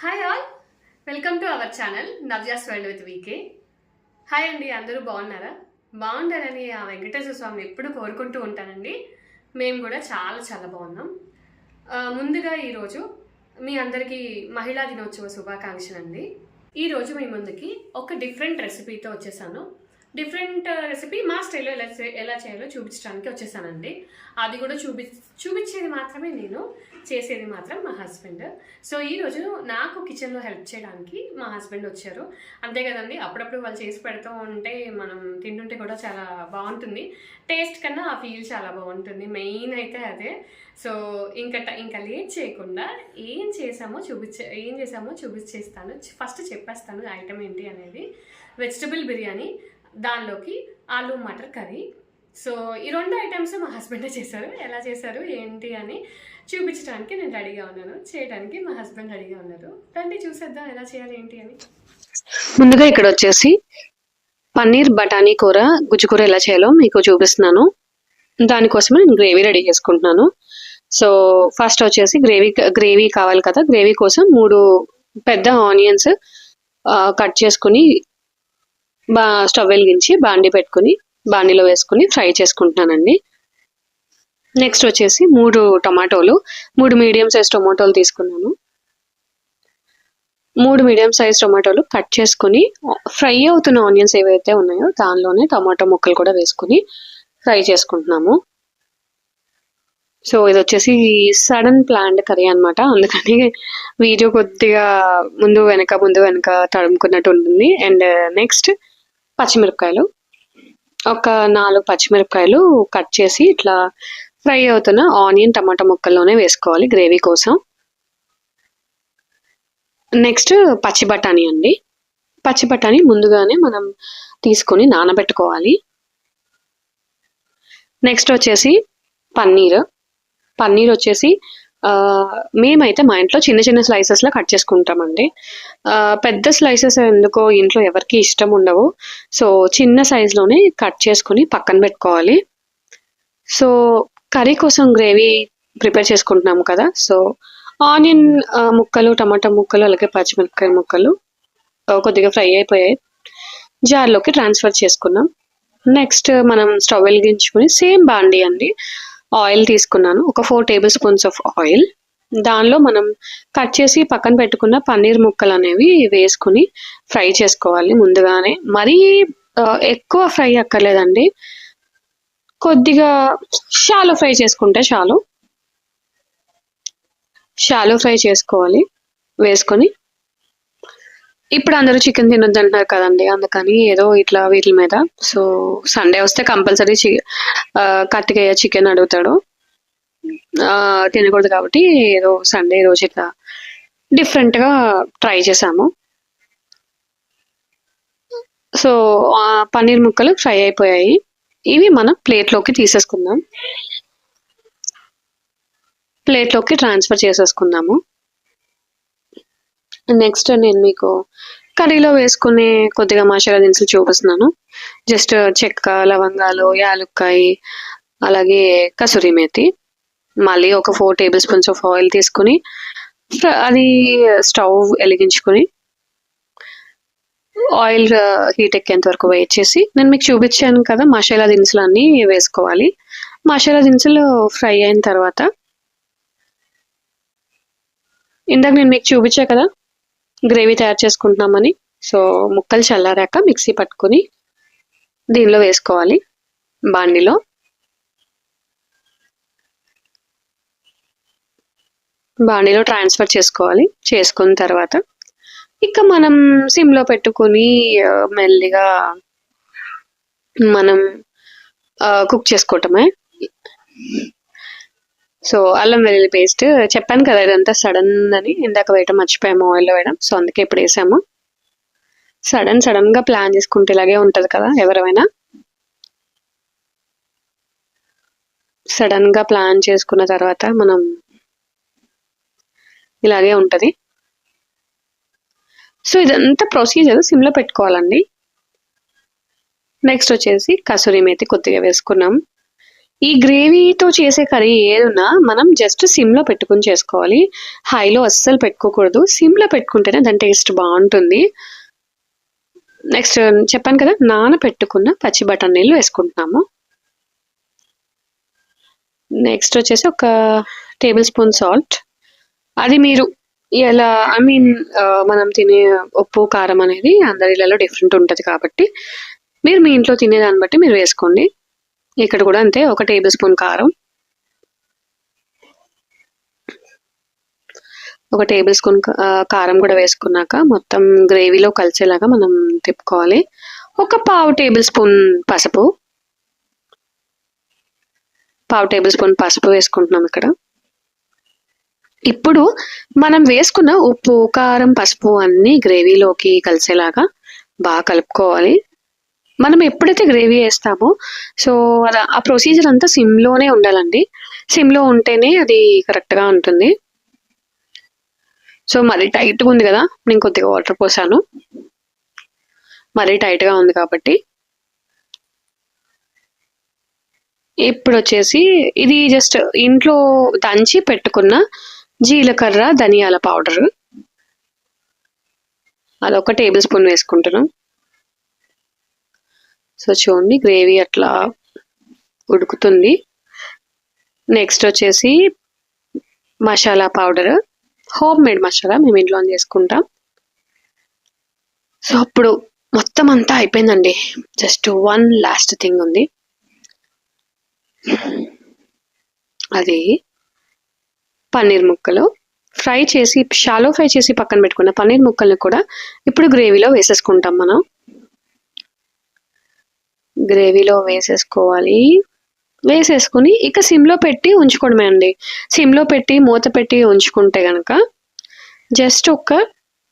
Hi all welcome to our channel Navya's world with VK hi అండి అందరూ బాగున్నారా? బాగుంటారని ఆ వెంకటేశ్వర స్వామిని ఎప్పుడు కోరుకుంటూ ఉంటానండి. మేము కూడా చాలా చాలా బాగున్నాం. ముందుగా ఈరోజు మీ అందరికీ మహిళా దినోత్సవ శుభాకాంక్షలు అండి ఈరోజు మీ ముందుకి ఒక డిఫరెంట్ రెసిపీతో వచ్చేసాను. డిఫరెంట్ రెసిపీ uh, మా స్టైల్లో ఎలా ఎలా చేయాలో చూపించడానికి వచ్చేసానండి. అది కూడా చూపి చూపించేది మాత్రమే నేను చేసేది మాత్రం మా హస్బెండ్. సో ఈరోజు నాకు కిచెన్లో హెల్ప్ చేయడానికి మా హస్బెండ్ వచ్చారు. అంతే కదండి అప్పుడప్పుడు వాళ్ళు చేసి పెడుతూ ఉంటే మనం తింటుంటే కూడా చాలా బాగుంటుంది. టేస్ట్ కన్నా ఆ ఫీల్ చాలా బాగుంటుంది మెయిన్ అయితే అదే. సో ఇంకా ఇంకా లేట్ చేయకుండా ఏం చేసామో చూపించే ఏం చేసామో చూపించేస్తాను. ఫస్ట్ చెప్పేస్తాను ఐటమ్ ఏంటి అనేది. వెజిటబుల్ బిర్యానీ దానిలోకి ఆలూ మటర్ కర్రీ. సో ఈ రెండు ఐటమ్స్ మా హస్బెండే చేశారు. ఎలా చేశారు ఏంటి అని చూపించడానికి నేను రెడీగా ఉన్నాను. చేయడానికి మా హస్బెండ్ రెడీగా ఉన్నారు. రండి చూసేద్దాం ఎలా చేయాలి ఏంటి అని. ముందుగా ఇక్కడ వచ్చేసి పన్నీర్ బఠానీ కూర గుజ్జు కూర ఎలా చేయాలో మీకు చూపిస్తున్నాను. దానికోసమే నేను గ్రేవీ రెడీ చేసుకుంటున్నాను. సో ఫస్ట్ వచ్చేసి గ్రేవీ గ్రేవీ కావాలి కదా గ్రేవీ కోసం మూడు పెద్ద ఆనియన్స్ కట్ చేసుకుని బా స్టవ్ వెలిగించి బాండి పెట్టుకుని బాండిలో వేసుకుని ఫ్రై చేసుకుంటున్నానండి. నెక్స్ట్ వచ్చేసి మూడు టమాటోలు మూడు మీడియం సైజ్ టొమాటోలు తీసుకున్నాను. మూడు మీడియం సైజ్ టొమాటోలు కట్ చేసుకుని ఫ్రై అవుతున్న ఆనియన్స్ ఏవైతే ఉన్నాయో దానిలోనే టమాటో ముక్కలు కూడా వేసుకుని ఫ్రై చేసుకుంటున్నాము. సో ఇది వచ్చేసి సడన్ ప్లాన్డ్ కర్రీ అన్నమాట. అందుకని వీడియో కొద్దిగా ముందు వెనక ముందు వెనక తడుముకున్నట్టు ఉంటుంది. అండ్ నెక్స్ట్ పచ్చిమిరపకాయలు. ఒక నాలుగు పచ్చిమిరపకాయలు కట్ చేసి ఇట్లా ఫ్రై అవుతున్న ఆనియన్ టమాటా ముక్కల్లోనే వేసుకోవాలి గ్రేవీ కోసం. నెక్స్ట్ పచ్చి బఠానీ అండి. పచ్చి బఠానీ ముందుగానే మనం తీసుకొని నానబెట్టుకోవాలి. నెక్స్ట్ వచ్చేసి పన్నీర్. పన్నీర్ వచ్చేసి మేమైతే మా ఇంట్లో చిన్న చిన్న స్లైసెస్లో కట్ చేసుకుంటామండి. పెద్ద స్లైసెస్ ఎందుకో ఇంట్లో ఎవరికి ఇష్టం ఉండవు. సో చిన్న సైజులోనే కట్ చేసుకుని పక్కన పెట్టుకోవాలి. సో కర్రీ కోసం గ్రేవీ ప్రిపేర్ చేసుకుంటున్నాము కదా. సో ఆనియన్ ముక్కలు టమాటా ముక్కలు అలాగే పచ్చిమిరపకాయ ముక్కలు కొద్దిగా ఫ్రై అయిపోయాయి. జార్లోకి ట్రాన్స్ఫర్ చేసుకున్నాం. నెక్స్ట్ మనం స్టవ్ వెలిగించుకుని సేమ్ బాండి అండి. ఆయిల్ తీసుకున్నాను. ఒక four tablespoons of oil. దానిలో మనం కట్ చేసి పక్కన పెట్టుకున్న పన్నీర్ ముక్కలు అనేవి వేసుకుని ఫ్రై చేసుకోవాలి ముందుగానే. మరీ ఎక్కువ ఫ్రై అక్కర్లేదండి. కొద్దిగా షాలో ఫ్రై చేసుకుంటే చాలు. షాలో ఫ్రై చేసుకోవాలి. వేసుకొని ఇప్పుడు అందరూ చికెన్ తినొద్దు అంటున్నారు కదండి. అందుకని ఏదో ఇట్లా వీటి మీద. సో సండే వస్తే కంపల్సరీ చి కత్తికేయ చికెన్ అడుగుతాడు. తినకూడదు కాబట్టి ఏదో సండే రోజు ఇట్లా డిఫరెంట్గా ట్రై చేసాము సో పన్నీర్ ముక్కలు ఫ్రై అయిపోయాయి. ఇవి మనం ప్లేట్లోకి తీసేసుకుందాం. ప్లేట్లోకి ట్రాన్స్ఫర్ చేసేసుకుందాము. నెక్స్ట్ నేను మీకు కర్రీలో వేసుకునే కొద్దిగా మసాలా దినుసులు చూపిస్తున్నాను. జస్ట్ చెక్క లవంగాలు యాలుక్కాయి అలాగే కసూరి మేతి. మళ్ళీ ఒక four tablespoons of oil తీసుకుని అది స్టవ్ వెలిగించుకుని ఆయిల్ హీట్ uh, ఎక్కేంత వరకు వెయిట్ చేసి నేను మీకు చూపించాను కదా మసాలా దినుసులు అన్నీ వేసుకోవాలి. మసాలా దినుసులు ఫ్రై అయిన తర్వాత ఇందాక నేను మీకు చూపించా కదా గ్రేవీ తయారు చేసుకుంటున్నామని. సో ముక్కలు చల్లారాక మిక్సీ పట్టుకొని దీనిలో వేసుకోవాలి బాండిలో. బాండిలో ట్రాన్స్ఫర్ చేసుకోవాలి. చేసుకున్న తర్వాత ఇక మనం సిమ్లో పెట్టుకొని మెల్లిగా మనం కుక్ చేసుకోవటమే. సో అల్లం వెల్లుల్లి పేస్ట్. చెప్పాను కదా ఇదంతా సడన్ అని ఇందాక వేయటం మర్చిపోయాము ఆయిల్లో వేయడం. సో అందుకే ఇప్పుడు వేసాము. సడన్ సడన్గా ప్లాన్ చేసుకుంటే ఇలాగే ఉంటది కదా ఎవరైనా. సడన్గా ప్లాన్ చేసుకున్న తర్వాత మనం ఇలాగే ఉంటది. సో ఇదంతా ప్రొసీజర్ సిమ్లో పెట్టుకోవాలండి. నెక్స్ట్ వచ్చేసి కసూరి మేతి కొద్దిగా వేసుకున్నాం. ఈ గ్రేవీతో చేసే కర్రీ ఏదున్నా మనం జస్ట్ సిమ్లో పెట్టుకుని చేసుకోవాలి. హైలో అస్సలు పెట్టుకోకూడదు. సిమ్లో పెట్టుకుంటేనే దాని టేస్ట్ బాగుంటుంది. నెక్స్ట్ చెప్పాను కదా నానబెట్టుకున్న పచ్చి బఠానీలు వేసుకుంటున్నాము. నెక్స్ట్ వచ్చేసి ఒక టేబుల్ స్పూన్ సాల్ట్ అది మీరు ఎలా ఐ మీన్ మనం తినే ఉప్పు కారం అనేది అందరిలలో డిఫరెంట్ ఉంటుంది కాబట్టి మీరు మీ ఇంట్లో తినేదాన్ని బట్టి మీరు వేసుకోండి. ఇక్కడ కూడా అంతే ఒక టేబుల్ స్పూన్ కారం. ఒక టేబుల్ స్పూన్ కారం కూడా వేసుకున్నాక మొత్తం గ్రేవీలో కలిసేలాగా మనం తిప్పుకోవాలి. ఒక పావు టేబుల్ స్పూన్ పసుపు. పావు టేబుల్ స్పూన్ పసుపు వేసుకుంటున్నాం ఇక్కడ. ఇప్పుడు మనం వేసుకున్న ఉప్పు కారం పసుపు అన్నీ గ్రేవీలోకి కలిసేలాగా బాగా కలుపుకోవాలి. మనం ఎప్పుడైతే గ్రేవీ వేస్తామో సో అలా ఆ ప్రొసీజర్ అంతా సిమ్లోనే ఉండాలండి. సిమ్లో ఉంటేనే అది కరెక్ట్గా ఉంటుంది. సో మరీ టైట్గా ఉంది కదా నేను కొద్దిగా వాటర్ పోసాను. మరీ టైట్గా ఉంది కాబట్టి. ఇప్పుడు వచ్చేసి ఇది జస్ట్ ఇంట్లో దంచి పెట్టుకున్న జీలకర్ర ధనియాల పౌడర్ అదొక టేబుల్ స్పూన్ వేసుకుంటున్నాం. సో చూడండి గ్రేవీ అట్లా ఉడుకుతుంది. నెక్స్ట్ వచ్చేసి masala powder. Homemade masala మేము ఇంట్లో చేసుకుంటాం. సో అప్పుడు మొత్తం అంతా అయిపోయిందండి. జస్ట్ వన్ లాస్ట్ థింగ్ ఉంది. అది పన్నీర్ ముక్కలు. ఫ్రై చేసి షాలో ఫ్రై చేసి పక్కన పెట్టుకున్న పన్నీర్ ముక్కల్ని కూడా ఇప్పుడు గ్రేవీలో వేసేసుకుంటాం మనం. గ్రేవీలో వేసేసుకోవాలి. వేసేసుకుని ఇక సిమ్లో పెట్టి ఉంచుకోవడమే అండి. సిమ్లో పెట్టి మూత పెట్టి ఉంచుకుంటే కనుక జస్ట్ ఒక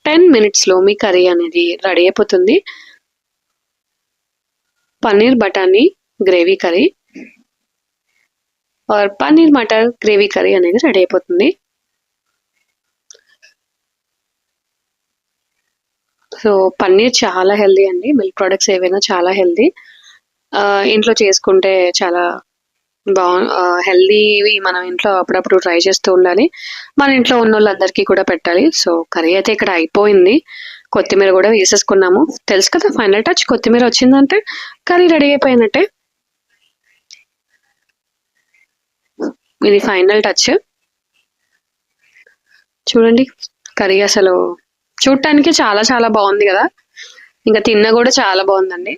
టెన్ మినిట్స్లో మీ కర్రీ అనేది రెడీ అయిపోతుంది. పన్నీర్ బఠానీ gravy curry. Are paneer matar gravy curry అనేది రెడీ అయిపోతుంది. సో పన్నీర్ చాలా హెల్దీ అండి. మిల్క్ ప్రొడక్ట్స్ ఏవైనా చాలా హెల్దీ. ఇంట్లో చేసుకుంటే చాలా బా హెల్దీవి మనం ఇంట్లో అప్పుడప్పుడు ట్రై చేస్తూ ఉండాలి. మన ఇంట్లో ఉన్న వాళ్ళందరికీ కూడా పెట్టాలి. సో కర్రీ అయితే ఇక్కడ అయిపోయింది. కొత్తిమీర కూడా వేసేసుకున్నాము. తెలుసు కదా ఫైనల్ టచ్ కొత్తిమీర వచ్చిందంటే కర్రీ రెడీ అయిపోయినట్టే. ఇది ఫైనల్ టచ్. చూడండి కర్రీ అసలు చూడటానికి చాలా చాలా బాగుంది కదా. ఇంకా తిన్న కూడా చాలా బాగుందండి.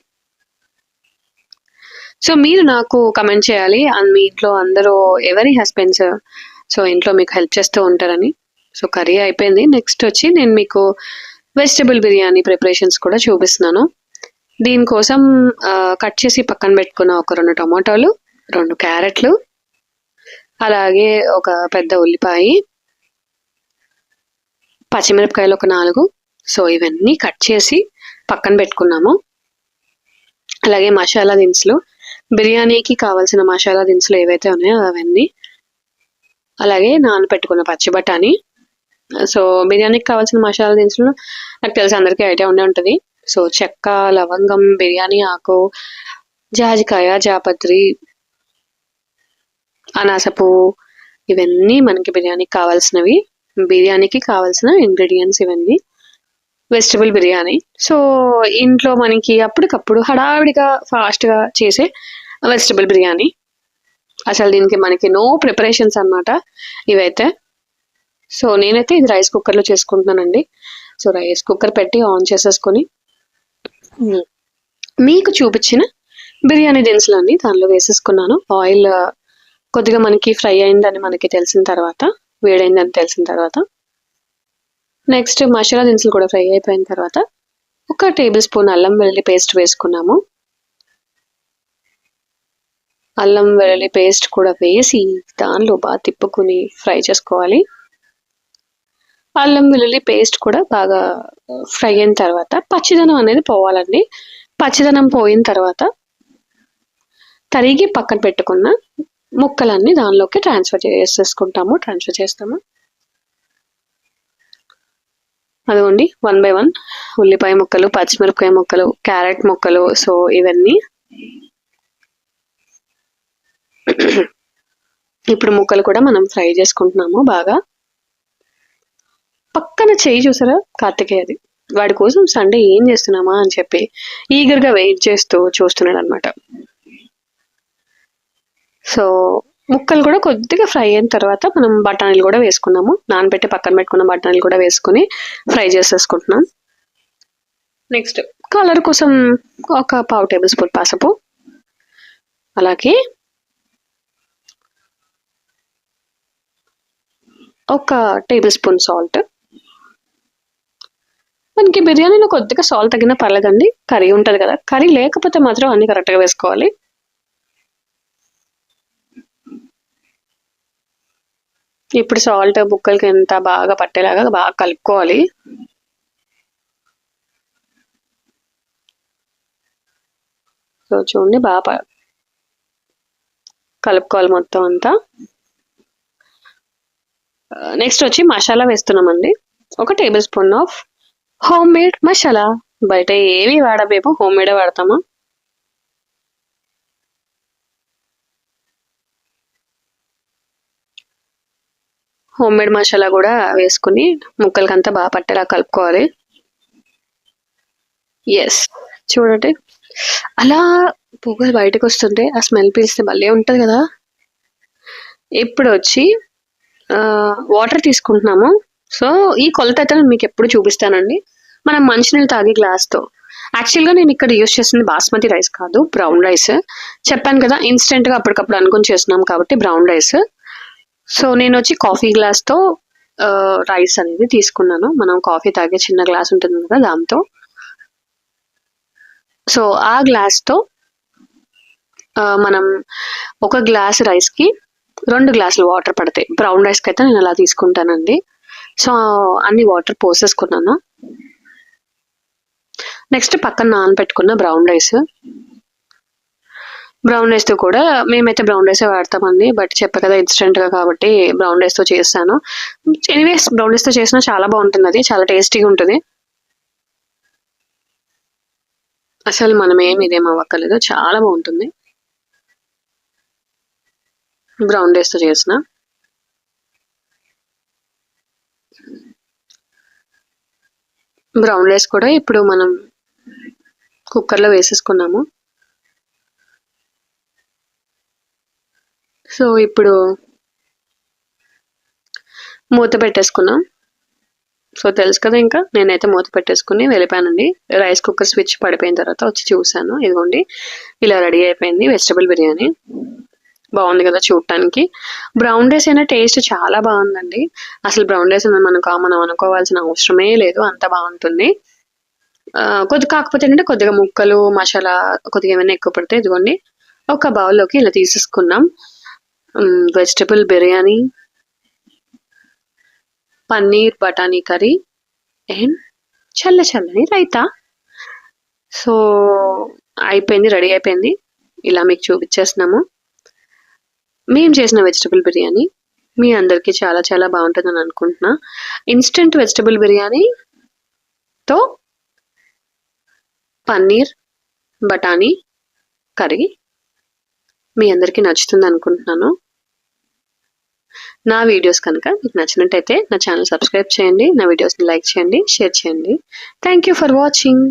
సో మీరు నాకు కమెంట్ చేయాలి. అండ్ మీ ఇంట్లో అందరూ ఎవరి హస్బెండ్స్ సో ఇంట్లో మీకు హెల్ప్ చేస్తూ ఉంటారని. సో కర్రీ అయిపోయింది. నెక్స్ట్ వచ్చి నేను మీకు వెజిటబుల్ బిర్యానీ ప్రిపరేషన్స్ కూడా చూపిస్తున్నాను. దీనికోసం కట్ చేసి పక్కన పెట్టుకున్న ఒక రెండు టమాటోలు రెండు క్యారెట్లు అలాగే ఒక పెద్ద ఉల్లిపాయ పచ్చిమిరపకాయలు ఒక నాలుగు. సో ఇవన్నీ కట్ చేసి పక్కన పెట్టుకున్నాము. అలాగే మసాలా దినుసులు బిర్యానీకి కావాల్సిన మసాలా దినుసులు ఏవైతే ఉన్నాయో అవన్నీ. అలాగే నానపెట్టుకున్న పచ్చి బఠానీ. సో బిర్యానీకి కావాల్సిన మసాలా దినుసులు నాకు తెలిసి అందరికీ ఐడియా ఉండే ఉంటుంది. సో చెక్క లవంగం బిర్యానీ ఆకు జాజికాయ జాపత్రి అనాస పువ్వు ఇవన్నీ మనకి బిర్యానీకి కావాల్సినవి. బిర్యానీకి కావాల్సిన ఇంగ్రీడియంట్స్ ఇవన్నీ. వెజిటబుల్ బిర్యానీ. సో ఇంట్లో మనకి అప్పటికప్పుడు హడావిడిగా ఫాస్ట్గా చేసే వెజిటబుల్ బిర్యానీ. అసలు దీనికి మనకి నో ప్రిపరేషన్స్ అనమాట ఇవైతే. సో నేనైతే ఇది రైస్ కుక్కర్లో చేసుకుంటున్నానండి. సో రైస్ కుక్కర్ పెట్టి ఆన్ చేసేసుకొని మీకు చూపించిన బిర్యానీ దినుసులన్నీ దానిలో వేసేసుకున్నాను. ఆయిల్ కొద్దిగా మనకి ఫ్రై అయిందని మనకి తెలిసిన తర్వాత వేడైందని తెలిసిన తర్వాత నెక్స్ట్ మసాలా దినుసులు కూడా ఫ్రై అయిపోయిన తర్వాత ఒక టేబుల్ స్పూన్ అల్లం వెల్లుల్లి పేస్ట్ వేసుకున్నాము. అల్లం వెల్లుల్లి పేస్ట్ కూడా వేసి దానిలో బాగా తిప్పుకుని ఫ్రై చేసుకోవాలి. అల్లం వెల్లుల్లి పేస్ట్ కూడా బాగా ఫ్రై అయిన తర్వాత పచ్చిదనం అనేది పోవాలండి. పచ్చిదనం పోయిన తర్వాత తరిగి పక్కన పెట్టుకున్న ముక్కలన్నీ దానిలోకి ట్రాన్స్ఫర్ చేసేసుకుంటాము. ట్రాన్స్ఫర్ చేస్తాము. అదిగోండి వన్ బై వన్ ఉల్లిపాయ ముక్కలు పచ్చిమిరపకాయ ముక్కలు క్యారెట్ ముక్కలు సో ఇవన్నీ. ఇప్పుడు ముక్కలు కూడా మనం ఫ్రై చేసుకుంటున్నాము బాగా. పక్కన చేయి చూసారా? కార్తికేయ అది. వాడి కోసం సండే ఏం చేస్తున్నామా అని చెప్పి ఈగర్గా వెయిట్ చేస్తూ చూస్తున్నాడు అనమాట సో ముక్కలు కూడా కొద్దిగా ఫ్రై అయిన తర్వాత మనం బఠానీలు కూడా వేసుకున్నాము. నానబెట్టి పక్కన పెట్టుకున్న బఠానీలు కూడా వేసుకుని ఫ్రై చేసేసుకుంటున్నాం. నెక్స్ట్ కలర్ కోసం ఒక పావు టేబుల్ స్పూన్ పసుపు. అలాగే ఒక టేబుల్ స్పూన్ సాల్ట్. మనకి బిర్యానీలో కొద్దిగా సాల్ట్ తగిన పర్లేదండి. కర్రీ ఉంటుంది కదా. కర్రీ లేకపోతే మాత్రం అన్ని కరెక్ట్గా వేసుకోవాలి. ఇప్పుడు సాల్ట్ బుక్కలకి ఎంత బాగా పట్టేలాగా బాగా కలుపుకోవాలి. సో చూడండి బాగా కలుపుకోవాలి మొత్తం అంతా. నెక్స్ట్ వచ్చి మసాలా వేస్తున్నామండి. ఒక tablespoon of homemade masala. బయట ఏవి వాడమేమో హోమ్ మేడే వాడతాము. హోమ్ మేడ్ మసాలా కూడా వేసుకుని ముక్కలకంతా బాగా పట్టేలా కలుపుకోవాలి. ఎస్ చూడండి. అలా పొగలు బయటకు వస్తుంటే ఆ స్మెల్ పీల్స్తే భలే ఉంటుంది కదా. ఇప్పుడు వచ్చి వాటర్ తీసుకుంటున్నాము. సో ఈ కొలత అయితే నేను మీకు ఎప్పుడు చూపిస్తానండి. మనం మంచినీళ్ళు తాగే గ్లాస్తో. యాక్చువల్గా నేను ఇక్కడ యూస్ చేసింది బాస్మతి రైస్ కాదు బ్రౌన్ రైస్ చెప్పాను కదా ఇన్స్టెంట్గా అప్పటికప్పుడు అనుకుని చేస్తున్నాం కాబట్టి బ్రౌన్ రైస్ సో నేను వచ్చి కాఫీ గ్లాస్తో రైస్ అనేది తీసుకున్నాను. మనం కాఫీ తాగే చిన్న గ్లాస్ ఉంటుంది కదా దాంతో. సో ఆ గ్లాస్తో మనం ఒక గ్లాస్ రైస్కి రెండు గ్లాసులు వాటర్ పడతాయి. బ్రౌన్ రైస్కి అయితే నేను అలా తీసుకుంటానండి. సో అన్ని వాటర్ పోసేసుకున్నాను. నెక్స్ట్ పక్కన నానబెట్టుకున్న బ్రౌన్ రైస్. బ్రౌన్ రైస్తో కూడా మేమైతే బ్రౌన్ రైసే వాడతామండి బట్ చెప్పా కదా ఇన్స్టెంట్గా కాబట్టి బ్రౌన్ రైస్తో చేస్తాను. ఎనీవేస్ బ్రౌన్ రైస్తో చేసినా చాలా బాగుంటుంది అది చాలా టేస్టీగా ఉంటుంది. అసలు మనం ఏమి ఇదేం అవ్వక్కర్లేదు చాలా బాగుంటుంది. బ్రౌన్ రైస్తో చేసిన. బ్రౌన్ రైస్ కూడా ఇప్పుడు మనం కుక్కర్లో వేసేసుకున్నాము. సో ఇప్పుడు మూత పెట్టేసుకున్నాం సో తెలుసు కదా ఇంకా నేనైతే మూత పెట్టేసుకుని వెళ్ళిపోయానండి. రైస్ కుక్కర్ స్విచ్ పడిపోయిన తర్వాత వచ్చి చూశాను. ఇదిగోండి ఇలా రెడీ అయిపోయింది వెజిటబుల్ బిర్యానీ. బాగుంది కదా చూడటానికి. బ్రౌన్ రైస్ అయినా టేస్ట్ చాలా బాగుందండి. అసలు బ్రౌన్ రైస్ అని మనకు మనం అనుకోవాల్సిన అవసరమే లేదు అంత బాగుంటుంది. కొద్ది కాకపోతే ఏంటంటే కొద్దిగా ముక్కలు మసాలా కొద్దిగా ఏమైనా ఎక్కువ పడితే ఇదిగోండి ఒక బౌల్లోకి ఇలా తీసేసుకున్నాం. వెజిటబుల్ బిర్యానీ పన్నీర్ బఠానీ కర్రీ అండ్ చల్ల చల్లని రైతా. సో అయిపోయింది రెడీ అయిపోయింది. ఇలా మీకు చూపించేస్తున్నాము. మేము చేసిన వెజిటబుల్ బిర్యానీ మీ అందరికీ చాలా చాలా బాగుంటుందని అనుకుంటున్నా. ఇన్స్టెంట్ వెజిటబుల్ బిర్యానీతో పన్నీర్ బఠానీ కర్రీ మీ అందరికీ నచ్చుతుంది అనుకుంటున్నాను నా వీడియోస్ కనుక మీకు నచ్చినట్టయితే నా ఛానల్ సబ్స్క్రైబ్ చేయండి నా వీడియోస్ని లైక్ చేయండి షేర్ చేయండి. Thank you for watching.